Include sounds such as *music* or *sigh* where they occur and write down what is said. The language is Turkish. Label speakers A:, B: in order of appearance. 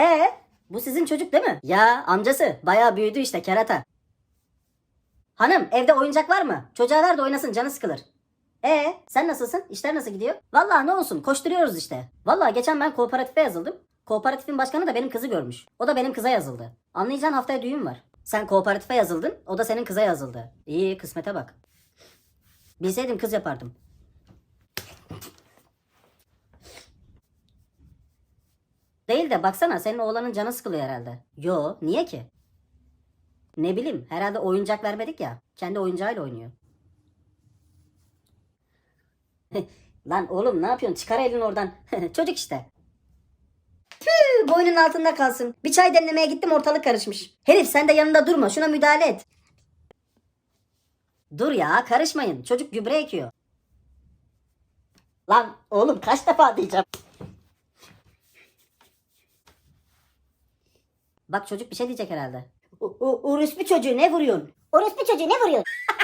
A: Ee, bu sizin çocuk değil mi? Ya amcası bayağı büyüdü işte kerata. Hanım evde oyuncak var mı? Çocuğa ver de oynasın canı sıkılır. Ee, sen nasılsın? İşler nasıl gidiyor? Vallahi ne olsun koşturuyoruz işte. Vallahi geçen ben kooperatife yazıldım. Kooperatifin başkanı da benim kızı görmüş. O da benim kıza yazıldı. Anlayacağın haftaya düğün var. Sen kooperatife yazıldın, o da senin kıza yazıldı. İyi kısmete bak. Bilseydim kız yapardım. Değil de baksana senin oğlanın canı sıkılıyor herhalde. Yo niye ki? Ne bileyim herhalde oyuncak vermedik ya. Kendi oyuncağıyla oynuyor. *laughs* Lan oğlum ne yapıyorsun? Çıkar elini oradan. *laughs* Çocuk işte. Tüh, boynun altında kalsın. Bir çay demlemeye gittim ortalık karışmış. Herif sen de yanında durma şuna müdahale et. Dur ya karışmayın. Çocuk gübre ekiyor. Lan oğlum kaç defa diyeceğim. Bak çocuk bir şey diyecek herhalde. O, o, orospu çocuğu ne vuruyorsun?
B: Orospu çocuğu ne vuruyor? *laughs*